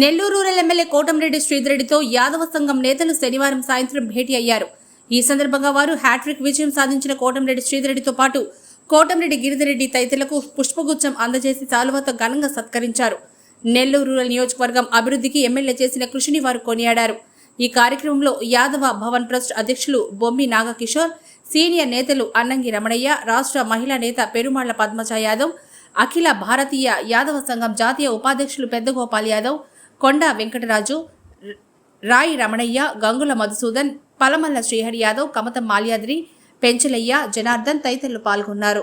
Nellore rural MLA Kotamreddy శ్రీధరెడ్డితో యాదవ సంఘం నేతలు శనివారం సాయంత్రం భేటీ అయ్యారు. ఈ సందర్భంగా వారు హ్యాట్రిక్ విజయం సాధించిన కోటంరెడ్డి శ్రీధరెడ్డితో పాటు కోటంరెడ్డి గిరిధరెడ్డి తదితరులకు పుష్పగుచ్చం అందజేసి సాలువతో ఘనంగా సత్కరించారు. నెల్లూరు రూరల్ నియోజకవర్గం అభివృద్ధికి ఎమ్మెల్యే చేసిన కృషిని వారు కొనియాడారు. ఈ కార్యక్రమంలో యాదవ భవన్ ట్రస్ట్ అధ్యక్షులు బొమ్మి నాగకిషోర్ సీనియర్ నేతలు అన్నంగి రమణయ్య రాష్ట్ర మహిళా నేత పెరుమాళ్ళ పద్మజ యాదవ్ అఖిల భారతీయ యాదవ సంఘం జాతీయ ఉపాధ్యక్షులు పెద్దగోపాల్ యాదవ్ కొండ వెంకటరాజు రాయి రమణయ్య గంగుల మధుసూదన్ పలమల్ల శ్రీహరి యాదవ్ కమతం మాల్యాద్రి పెంచలయ్య జనార్దన్ తదితరులు పాల్గొన్నారు.